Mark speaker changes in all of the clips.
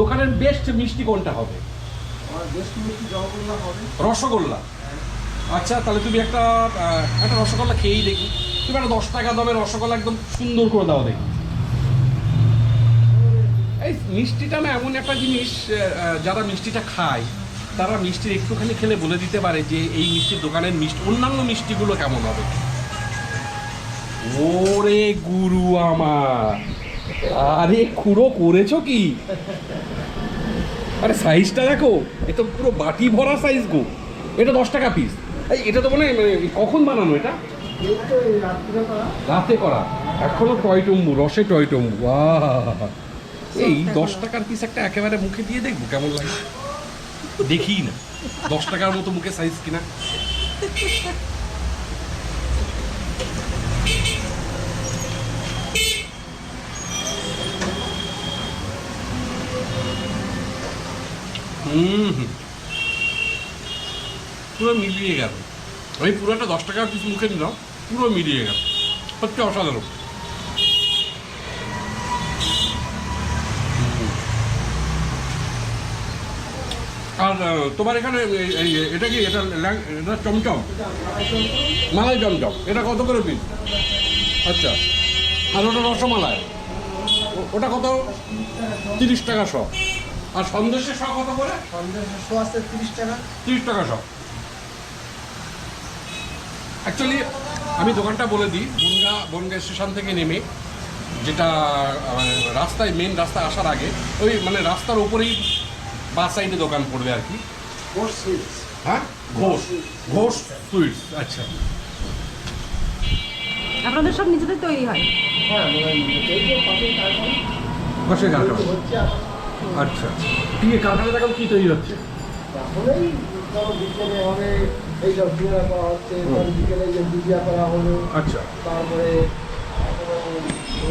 Speaker 1: দোকানের বেস্ট মিষ্টি কোনটা হবে?
Speaker 2: মিষ্টি
Speaker 1: রসগোল্লা। আচ্ছা তাহলে তুমি একটা একটা রসগোল্লা খেয়েই দেখি। তুমি একটা দশ টাকা দামের রসগোল্লা একদম সুন্দর করে দাও দেখি। এই মিষ্টিটা না এমন একটা জিনিস যারা মিষ্টিটা খায় তারা মিষ্টির একটুখানি খেলে বলে দিতে পারে যে এই মিষ্টির দোকানের মিষ্টি অন্যান্য মিষ্টিগুলো কেমন হবে। ওরে গুরু আমার! আরে খুঁড়ো করেছ কি? আরে সাইজটা দেখো, এ তো পুরো বাটি ভরা সাইজ গো। এটা দশ টাকা পিস এটা তো মানে কখন বানানো এটা? রাতে করা। এখনও টয়টম্বু রসে টয়টম্বু বাহ এই দশ টাকার পিস একটা একেবারে মুখে দিয়ে দেখব, কেমন লাগে? দেখি না। দশ টাকার মতো মুখে সাইজ কিনা। পুরো মিলিয়ে গেল। আমি পুরোটা দশ টাকা পিস মুখে নিলাম, পুরো মিলিয়ে গেল। সত্যি অসাধারণ। আর তোমার এখানে এটা কি, এটা এটা চমচম? মালাই চমচম। এটা কত করে পিস আচ্ছা। আর ওটা রসমালাই। ওটা কত? তিরিশ টাকা শ আর সন্দেশের শ কত করে?
Speaker 2: সন্দেশ শো আছে তিরিশ টাকা।
Speaker 1: তিরিশ টাকা সব। অ্যাকচুয়ালি আমি দোকানটা বলে দিই। বনগা বনগা স্টেশন থেকে নেমে যেটা আহ, রাস্তায় মেন রাস্তায় আসার আগে ওই মানে রাস্তার উপরেই বাস সাইডে দোকান পড়বে আর কি।
Speaker 2: সিক্স
Speaker 1: হ্যাঁ? ঘোষ। ঘোষ সুইটস আচ্ছা।
Speaker 3: আপনাদের সব নিজেদের তৈরি হয়?
Speaker 2: হ্যাঁ মানে
Speaker 1: ঘোষের কারখানা আচ্ছা। কি কারখানাটা এখন কি তৈরি হচ্ছে?
Speaker 2: ধরো বিকেলে হবে এই সব সিঙ্গারা করা হচ্ছে বিকেলে যে দুধিয়া করা হলো
Speaker 1: আচ্ছা।
Speaker 2: তারপরে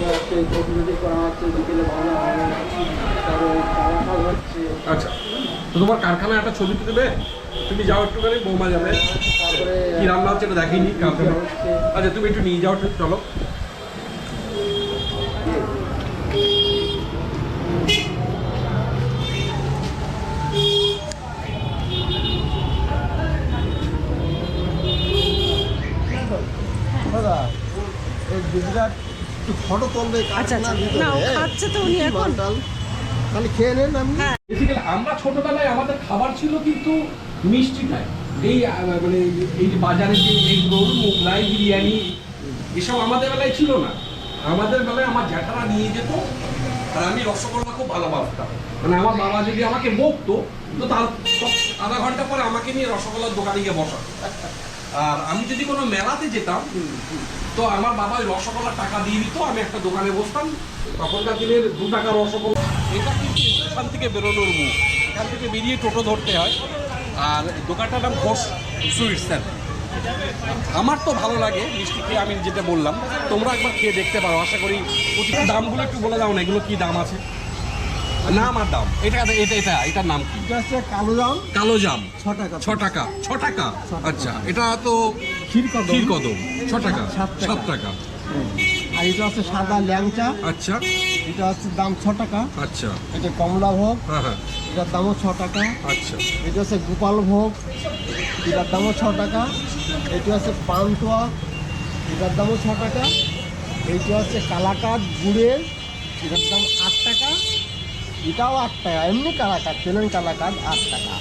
Speaker 2: হচ্ছে কটুরি করা হচ্ছে বিকেলে ভালো হবে তারপরে হচ্ছে।
Speaker 1: আচ্ছা। তো তোমার কারখানা একটা ছবি দেবে? তুমি যাও একটুখানি বৌমা যাবে।
Speaker 2: তারপরে
Speaker 1: কি রান্না হচ্ছে এটা দেখিনি কারখানা আচ্ছা তুমি একটু নিয়ে যাও একটু চলো।
Speaker 2: দাদা এই গুজরাট ফটো তুলবে
Speaker 3: আচ্ছা, আচ্ছা। না, খাচ্ছে তো উনি এখন।
Speaker 2: তাহলে খেয়ে নেন আপনি।
Speaker 1: বেসিক্যালি আমরা ছোটবেলায় আমাদের খাবার ছিল কিন্তু মিষ্টিটাই এই মানে এই যে বাজারে যে এগ রোল মোগলাই বিরিয়ানি এসব আমাদের বেলায় ছিল না। আমাদের বেলায় আমার জ্যাঠারা নিয়ে যেত আর আমি রসগোল্লা খুব ভালোবাসতাম। মানে আমার বাবা যদি আমাকে বকতো তো তার আধা ঘণ্টা পরে আমাকে নিয়ে রসগোল্লার দোকানে গিয়ে বসা আর আমি যদি কোনো মেলাতে যেতাম তো আমার বাবা ওই রসগোল্লার টাকা দিয়ে দিত আমি একটা দোকানে বসতাম। তখনকার দিনের দু টাকা রসগোল্লা। এটা কিন্তু স্টেশন থেকে বেরোনোর মুখ। এখান থেকে বেরিয়ে টোটো ধরতে হয়। আর দোকানটার নাম ঘোষ সুইটস স্যার আমার তো ভালো লাগে মিষ্টি খেয়ে আমি যেটা বললাম। তোমরা একবার খেয়ে দেখতে পারো। আশা করি প্রতিটা দামগুলো একটু বলে দাও না এগুলো কী দাম আছে? নাম আর দাম? এটা এটা এটা এটার নাম কি?
Speaker 2: এটা হচ্ছে কালো জাম।
Speaker 1: কালো জাম।
Speaker 2: ছ টাকা।
Speaker 1: ছ টাকা। ছ টাকা? আচ্ছা এটা তো
Speaker 2: ক্ষীর কদম
Speaker 1: ক্ষীর কদম ছ টাকা।
Speaker 2: সাত টাকা। আর এটা হচ্ছে সাদা ল্যাংচা।
Speaker 1: আচ্ছা।
Speaker 2: এটা হচ্ছে দাম ছ টাকা।
Speaker 1: আচ্ছা।
Speaker 2: এটা কমলা ভোগ।
Speaker 1: হ্যাঁ হ্যাঁ।
Speaker 2: এটার দামও ছ টাকা।
Speaker 1: আচ্ছা।
Speaker 2: এটা হচ্ছে গোপাল ভোগ। এটার দামও ছ টাকা। এটা আছে পান্তুয়া। এটার দামও ছ টাকা। এইটা আছে কালাকাত গুড়ের। এটার দাম আট টাকা। এটাও আট টাকা। এমনি কালাকাত প্লেন কালাকাত আট টাকা।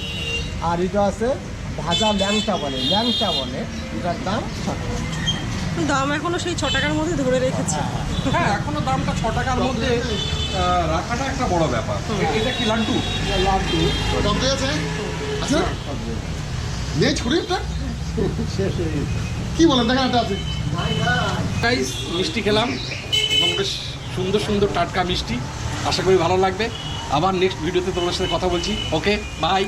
Speaker 2: আর এটা আছে ভাজা ল্যাংচা বলে। ল্যাংচা বলে। এটার দাম ছ টাকা।
Speaker 3: দাম এখনও সেই ছ টাকার মধ্যে ধরে রেখেছে।
Speaker 1: হ্যাঁ এখনও দামটা ছ টাকার মধ্যে রাখাটা একটা বড় ব্যাপার। এটা কি লাড্ডু?
Speaker 2: লাড্ডু।
Speaker 4: টক আছে? আছে নেই ছড়িটা
Speaker 2: শেষ হয়ে গেছে।
Speaker 4: কি বলেন দেখেন একটা আছে।
Speaker 1: গাইস মিষ্টি খেলাম। এবং বেশ সুন্দর সুন্দর টাটকা মিষ্টি। আশা করি ভালো লাগবে। আবার নেক্সট ভিডিওতে তোমার সাথে কথা বলছি। Okay bye